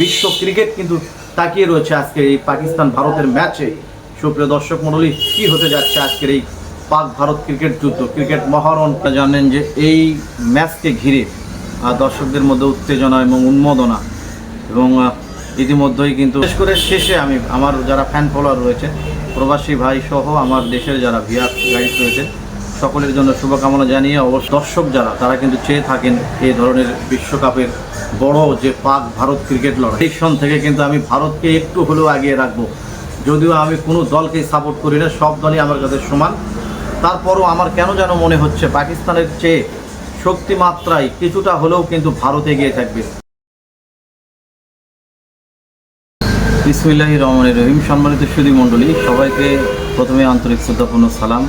বিশ্ব ক্রিকেট কিন্তু তাকিয়ে রয়েছে আজকে এই পাকিস্তান ভারতের ম্যাচে। সুপ্রিয় দর্শক মণ্ডলী, কি হতে যাচ্ছে আজকের এই পাক ভারত ক্রিকেট যুদ্ধ? ক্রিকেট মহারণ জানেন যে এই ম্যাচকে ঘিরে দর্শকদের মধ্যে উত্তেজনা এবং উন্মোদনা। এবং ইতিমধ্যেই কিন্তু বিশেষ করে শেষে আমি, আমার যারা ফ্যান ফলোয়ার রয়েছে, প্রবাসী ভাই সহ আমার দেশের যারা ভিআর গাইড রয়েছে, সকলের জন্য শুভকামনা জানিয়ে অবশ্য দর্শক যারা, তারা কিন্তু চেয়ে থাকেন এই ধরনের বিশ্বকাপের বড় যে পাক ভারত ক্রিকেট লড়াই। থেকে কিন্তু আমি ভারতকে একটু হলেও আগিয়ে রাখব। যদিও আমি কোনো দলকেই সাপোর্ট করি না, সব দলই আমার কাছে সমান। তারপরও আমার কেন যেন মনে হচ্ছে পাকিস্তানের চেয়ে শক্তিমাত্রায় কিছুটা হলেও কিন্তু ভারত এগিয়ে থাকবে। বিসমিল্লাহ রহমানের রহিম। সম্মানিত সুদী মণ্ডলী, সবাইকে প্রথমে আন্তরিক শ্রদ্ধাপূর্ণ সালাম।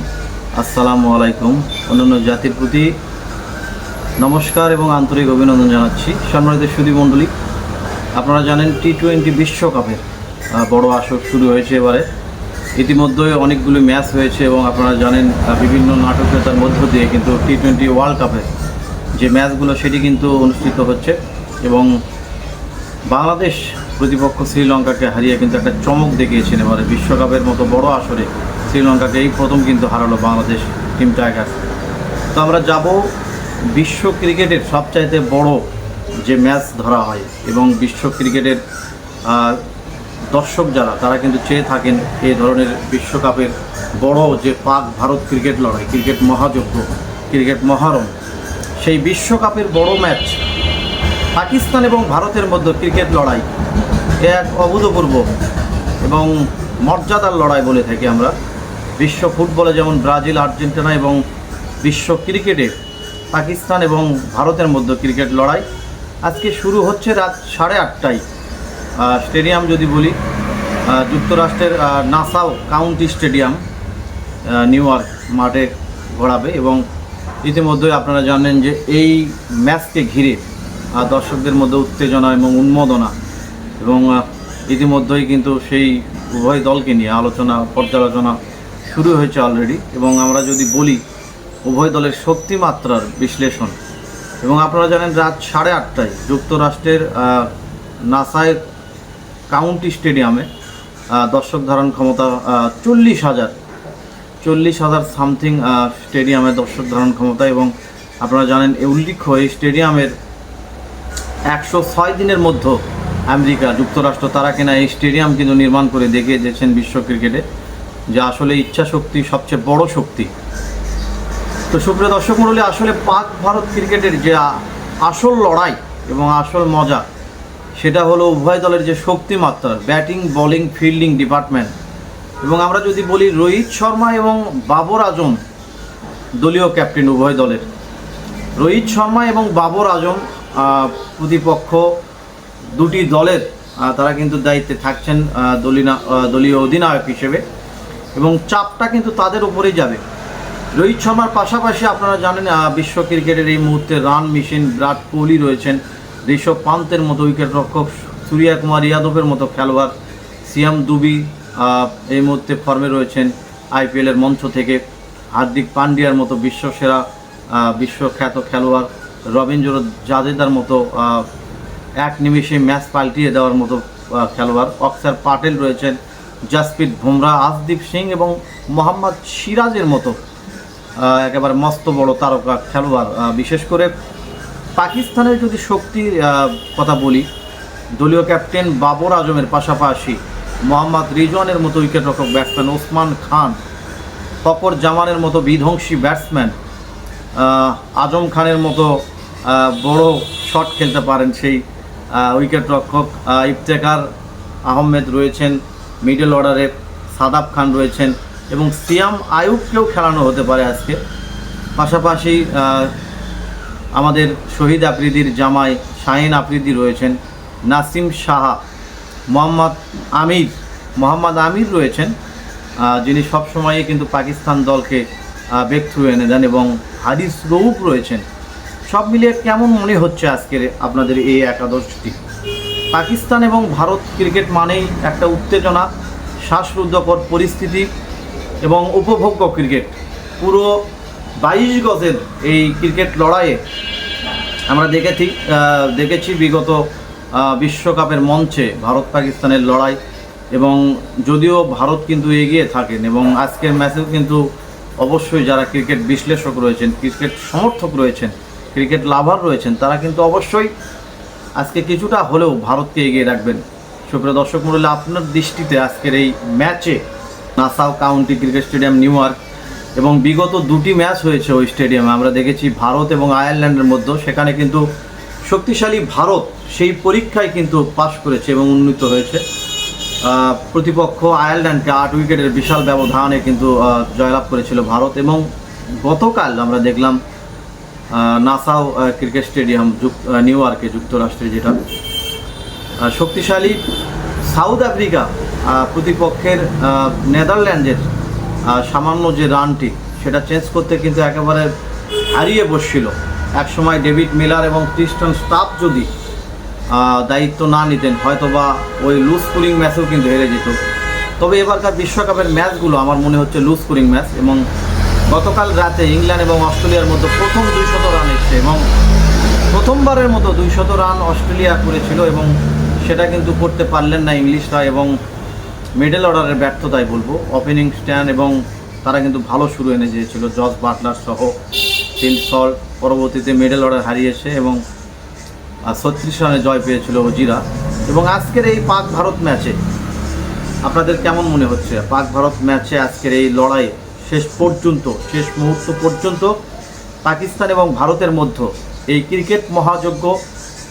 আসসালামু আলাইকুম। অন্যান্য জাতির প্রতি নমস্কার এবং আন্তরিক অভিনন্দন জানাচ্ছি সম্মানিত সুদী মণ্ডলী। আপনারা জানেন টি টোয়েন্টি বিশ্বকাপের বড় আসর শুরু হয়েছে এবারে। ইতিমধ্যে অনেকগুলো ম্যাচ হয়েছে এবং আপনারা জানেন বিভিন্ন নাটকীয়তার মধ্য দিয়ে কিন্তু টি টোয়েন্টি ওয়ার্ল্ড কাপের যে ম্যাচগুলো সেটি কিন্তু অনুষ্ঠিত হচ্ছে এবং বাংলাদেশ প্রতিপক্ষ শ্রীলঙ্কাকে হারিয়ে কিন্তু একটা চমক দেখিয়েছেন এবারে বিশ্বকাপের মতো বড় আসরে। শ্রীলঙ্কাকে এই প্রথম কিন্তু হারালো বাংলাদেশ টিম টাইগার। তো আমরা যাব বিশ্ব ক্রিকেটের সবচাইতে বড় যে ম্যাচ ধরা হয় এবং বিশ্ব ক্রিকেটের দর্শক যারা, তারা কিন্তু চেয়ে থাকেন এই ধরনের বিশ্বকাপের বড় যে পাক ভারত ক্রিকেট লড়াই, ক্রিকেট মহাযজ্ঞ, ক্রিকেট মহারণ সেই বিশ্বকাপের বড় ম্যাচ পাকিস্তান এবং ভারতের মধ্যে ক্রিকেট লড়াই এক অভূতপূর্ব এবং মর্যাদার লড়াই বলে থাকি আমরা। বিশ্ব ফুটবলে যেমন ব্রাজিল, আর্জেন্টিনা এবং বিশ্ব ক্রিকেটে পাকিস্তান এবং ভারতের মধ্যে ক্রিকেট লড়াই। আজকে শুরু হচ্ছে রাত সাড়ে আটটায়। স্টেডিয়াম যদি বলি যুক্তরাষ্ট্রের Nassau County stadium New York মাঠে ঘোরাবে এবং ইতিমধ্যে আপনারা জানেন যে এই ম্যাচকে ঘিরে দর্শকদের মধ্যে উত্তেজনা এবং উন্মোদনা এবং ইতিমধ্যেই কিন্তু সেই উভয় দলকে নিয়ে আলোচনা, পর্যালোচনা শুরু হয়েছে অলরেডি এবং আমরা যদি বলি উভয় দলের শক্তিমাত্রার বিশ্লেষণ। এবং আপনারা জানেন রাত সাড়ে আটটায় যুক্তরাষ্ট্রের নাসায় কাউন্টি স্টেডিয়ামে দর্শক ধারণ ক্ষমতা চল্লিশ হাজার চল্লিশ হাজার সামথিং স্টেডিয়ামে দর্শক ধারণ ক্ষমতা এবং আপনারা জানেন উল্লেখ্য, এই স্টেডিয়ামের একশো ছয় দিনের মধ্যে আমেরিকা, যুক্তরাষ্ট্র তারা কিনা এই স্টেডিয়াম কিন্তু নির্মাণ করে দেখিয়ে দিয়েছেন বিশ্ব ক্রিকেটে, যে আসলে ইচ্ছা শক্তি সবচেয়ে বড় শক্তি। তো সুপ্রিয় দর্শক মণ্ডলী, আসলে পাক ভারত ক্রিকেটের যে আসল লড়াই এবং আসল মজা, সেটা হলো উভয় দলের যে শক্তিমাত্রা ব্যাটিং, বোলিং, ফিল্ডিং ডিপার্টমেন্ট। এবং আমরা যদি বলি রোহিত শর্মা এবং বাবর আজম, দলীয় ক্যাপ্টেন উভয় দলের। রোহিত শর্মা এবং বাবর আজম প্রতিপক্ষ দুটি দলের তারা কিন্তু দায়িত্বে থাকছেন দলীয় অধিনায়ক হিসেবে। এবং চাপটা কিন্তু তাদের উপরেই যাবে। রোহিত শর্মার পাশাপাশি আপনারা জানেন বিশ্ব ক্রিকেটের এই মুহূর্তে রান মেশিন বিরাট কোহলি রয়েছেন। ঋষভ পান্তের মতো উইকেট রক্ষক সূর্যা কুমার ইয়াদবের মতো খেলোয়াড়, সিয়াম দুবি এই মুহূর্তে ফর্মে রয়েছেন আইপিএলের মঞ্চ থেকে। হার্দিক পান্ডিয়ার মতো বিশ্বসেরা বিশ্বখ্যাত খেলোয়াড়, রবীন্দ্র জাদেদার মতো এক নিমিষে ম্যাচ পাল্টিয়ে দেওয়ার মতো খেলোয়াড়। অক্সার পাটেল রয়েছেন, জাসপ্রীত বুমরা আজদীপ সিং এবং মোহাম্মদ সিরাজের মতো একেবারে মস্ত বড় তারকা খেলোয়াড় বিশেষ করে পাকিস্তানের যদি শক্তির কথা বলি দলীয় ক্যাপ্টেন বাবর আজমের পাশাপাশি মোহাম্মদ রিজওয়ানের মতো উইকেটরক্ষক ব্যাটসম্যান ওসমান খান ফকর জামানের মতো বিধ্বংসী ব্যাটসম্যান আজম খানের মতো বড় শট খেলতে পারেন সেই উইকেট রক্ষক আহ, ইফতেখার আহমেদ রয়েছেন মিডল অর্ডারে সাদাব খান রয়েছেন এবং সিয়াম আয়ুবকেও খেলানো হতে পারে আজকে। পাশাপাশি আমাদের শহীদ আফ্রিদির জামাই শাহিন আফ্রিদি রয়েছেন, নাসিম সাহা, মোহাম্মদ আমির মোহাম্মদ আমির রয়েছেন যিনি সবসময়ই কিন্তু পাকিস্তান দলকে থ্রু এনে দেন এবং হাদিস রৌফ রয়েছেন। সব মিলিয়ে কেমন মনে হচ্ছে আজকের আপনাদের এই একাদশটি? পাকিস্তান এবং ভারত ক্রিকেট মানেই একটা উত্তেজনা, শ্বাসরুদ্ধকর পরিস্থিতি এবং উপভোগ্য ক্রিকেট। পুরো বাইশ গজের এই ক্রিকেট লড়াইয়ে আমরা দেখেছি দেখেছি বিগত বিশ্বকাপের মঞ্চে ভারত পাকিস্তানের লড়াই এবং যদিও ভারত কিন্তু এগিয়ে থাকেন এবং আজকের ম্যাচেও কিন্তু অবশ্যই যারা ক্রিকেট বিশ্লেষক রয়েছেন, ক্রিকেট সমর্থক রয়েছেন, ক্রিকেট লাভার রয়েছেন, তারা কিন্তু অবশ্যই আজকে কিছুটা হলেও ভারতকে এগিয়ে রাখবেন। সুপ্রিয় দর্শক মন্ডলী আপনার দৃষ্টিতে আজকের এই ম্যাচে Nassau County cricket stadium, New York. এবং বিগত দুটি ম্যাচ হয়েছে ওই স্টেডিয়ামে। আমরা দেখেছি ভারত এবং আয়ারল্যান্ডের মধ্যে সেখানে কিন্তু শক্তিশালী ভারত সেই পরীক্ষায় কিন্তু পাশ করেছে এবং উন্নীত হয়েছে। প্রতিপক্ষ আয়ারল্যান্ডকে আট উইকেটের বিশাল ব্যবধানে কিন্তু জয়লাভ করেছিল ভারত। এবং গতকাল আমরা দেখলাম নাসাও ক্রিকেট স্টেডিয়াম নিউ ইয়র্কে যুক্তরাষ্ট্রে যেটা শক্তিশালী সাউথ আফ্রিকা প্রতিপক্ষের নেদারল্যান্ডের সামান্য যে রানটি, সেটা চেঞ্জ করতে কিন্তু একেবারে হারিয়ে বসছিল। একসময় ডেভিড মিলার এবং ক্রিস্টন স্টাফ যদি দায়িত্ব না নিতেন হয়তো বা ওই লুজ স্কোরিং ম্যাচেও কিন্তু হেরে যেত। তবে এবারকার বিশ্বকাপের ম্যাচগুলো আমার মনে হচ্ছে লুজ স্কোরিং ম্যাচ এবং গতকাল রাতে ইংল্যান্ড এবং অস্ট্রেলিয়ার মধ্যে প্রথম দুইশত রান এসছে এবং প্রথমবারের মতো দুইশত রান অস্ট্রেলিয়া করেছিল এবং সেটা কিন্তু করতে পারলেন না ইংলিশরা এবং মিডল অর্ডারের ব্যর্থতাই বলব। ওপেনিং স্ট্যান্ড এবং তারা কিন্তু ভালো শুরু এনে দিয়েছিল জর্জ বাটলার সহ ফিল সল্ট পরবর্তীতে মিডল অর্ডার হারিয়েছে এবং ছত্রিশ রানে জয় পেয়েছিল ওজিরা। এবং আজকের এই পাক ভারত ম্যাচে, আপনাদের কেমন মনে হচ্ছে? পাক ভারত ম্যাচে আজকের এই লড়াই শেষ পর্যন্ত, শেষ মুহূর্ত পর্যন্ত পাকিস্তান এবং ভারতের মধ্যে এই ক্রিকেট মহাযজ্ঞ,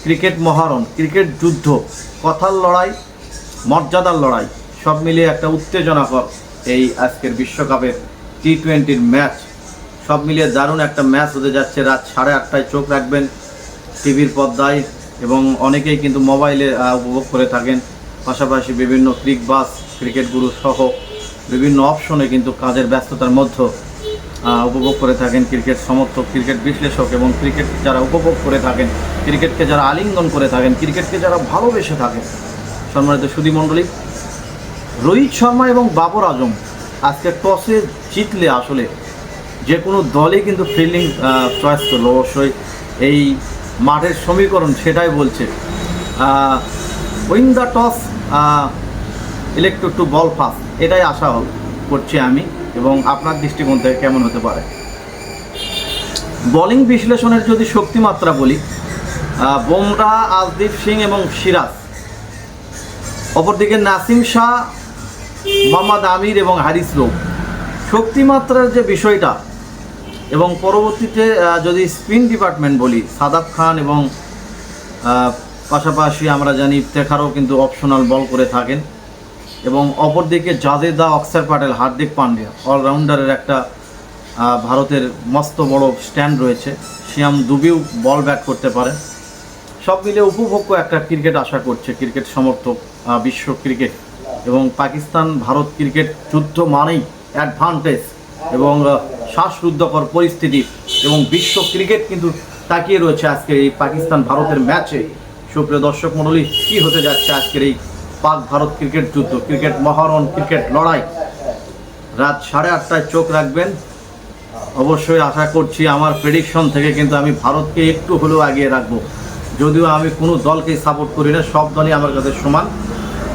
ক্রিকেট মহারণ, ক্রিকেট যুদ্ধ, কথার লড়াই, মর্যাদার লড়াই সব মিলিয়ে একটা উত্তেজনাকর এই আজকের বিশ্বকাপের টি টোয়েন্টির ম্যাচ সব মিলিয়ে দারুণ একটা ম্যাচ হতে যাচ্ছে। রাত সাড়ে আটটায় চোখ রাখবেন টিভির পর্দায় এবং অনেকেই কিন্তু মোবাইলে উপভোগ করে থাকেন। পাশাপাশি বিভিন্ন ক্রিক বাস, ক্রিকেট গুরু সহ বিভিন্ন অপশনে কিন্তু কাজের ব্যস্ততার মধ্যে উপভোগ করে থাকেন ক্রিকেট সমর্থক, ক্রিকেট বিশ্লেষক এবং ক্রিকেট যারা উপভোগ করে থাকেন, ক্রিকেটকে যারা আলিঙ্গন করে থাকেন, ক্রিকেটকে যারা ভালোবেসে থাকেন। সম্মানিত সুদী মণ্ডলী রোহিত শর্মা এবং বাবর আজম আজকে টসে জিতলে আসলে যে কোনো দলে কিন্তু ফিল্ডিং চয়েস করল। অবশ্যই এই মাঠের সমীকরণ সেটাই বলছে। Win the toss elect to bowl first এটাই আশা করছি আমি এবং আপনার দৃষ্টিকোণ থেকে কেমন হতে পারে? বোলিং বিশ্লেষণের যদি শক্তিমাত্রা বলি বোমরা, আজদীপ সিং এবং সিরাজ। অপরদিকে নাসিম শাহ মোহাম্মদ আমির এবং হারিস রৌফ শক্তিমাত্রার যে বিষয়টা এবং পরবর্তীতে যদি স্পিন ডিপার্টমেন্ট বলি সাদাব খান এবং পাশাপাশি আমরা জানি ইফতেখারও কিন্তু অপশনাল বল করে থাকেন এবং অপরদিকে জাদেদা অক্সার প্যাটেল হার্দিক পান্ডিয়া অলরাউন্ডারের একটা ভারতের মস্ত বড় স্ট্যান্ড রয়েছে। শিয়াম দুবিও বল ব্যাট করতে পারেন। সব মিলে উপভোগ্য একটা ক্রিকেট আশা করছে, ক্রিকেট সমর্থক বিশ্ব ক্রিকেট। এবং পাকিস্তান ভারত ক্রিকেট যুদ্ধ মানেই অ্যাডভান্টেজ এবং শ্বাসরুদ্ধকর পরিস্থিতি এবং বিশ্ব ক্রিকেট কিন্তু তাকিয়ে রয়েছে আজকের এই পাকিস্তান ভারতের ম্যাচে সুপ্রিয় দর্শক মণ্ডলী, কী হতে যাচ্ছে আজকের এই পাক ভারত ক্রিকেট যুদ্ধ? ক্রিকেট মহারণ, ক্রিকেট লড়াই। রাত সাড়ে আটটায় চোখ রাখবেন। অবশ্যই আশা করছি আমার প্রেডিকশন থেকে কিন্তু আমি ভারতকে একটু হলেও আগিয়ে রাখব। যদিও আমি কোনো দলকেই সাপোর্ট করি না, সব দলই আমার কাছে সমান।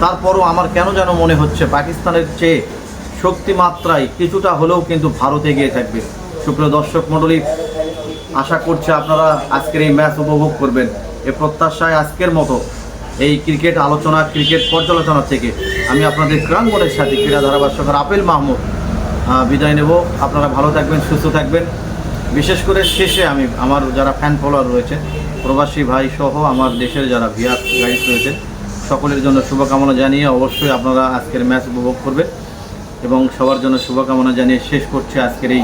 তারপরও আমার কেন যেন মনে হচ্ছে পাকিস্তানের চেয়ে শক্তিমাত্রায় কিছুটা হলেও কিন্তু ভারত এগিয়ে থাকবে। সুপ্রিয় দর্শক মণ্ডলী, আশা করছি আপনারা আজকের এই ম্যাচ উপভোগ করবেন। এ প্রত্যাশায় আজকের মতো এই ক্রিকেট আলোচনা, ক্রিকেট পর্যালোচনা থেকে আমি আপনাদের ক্রাঙ্গনের সাথে ক্রীড়া ধারাভাষ্যকার আপেল মাহমুদ বিদায় নেব। আপনারা ভালো থাকবেন, সুস্থ থাকবেন। বিশেষ করে শেষে আমি আমার যারা ফ্যান ফলোয়ার রয়েছে, প্রবাসী ভাই সহ আমার দেশের যারা ভিআর গাইড রয়েছে সকলের জন্য শুভকামনা জানিয়ে অবশ্যই আপনারা আজকের ম্যাচ উপভোগ করবেন এবং সবার জন্য শুভকামনা জানিয়ে শেষ করছে আজকের এই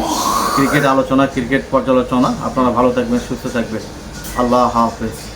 ক্রিকেট আলোচনা, ক্রিকেট পর্যালোচনা। আপনারা ভালো থাকবেন, সুস্থ থাকবেন। আল্লাহ হাফেজ।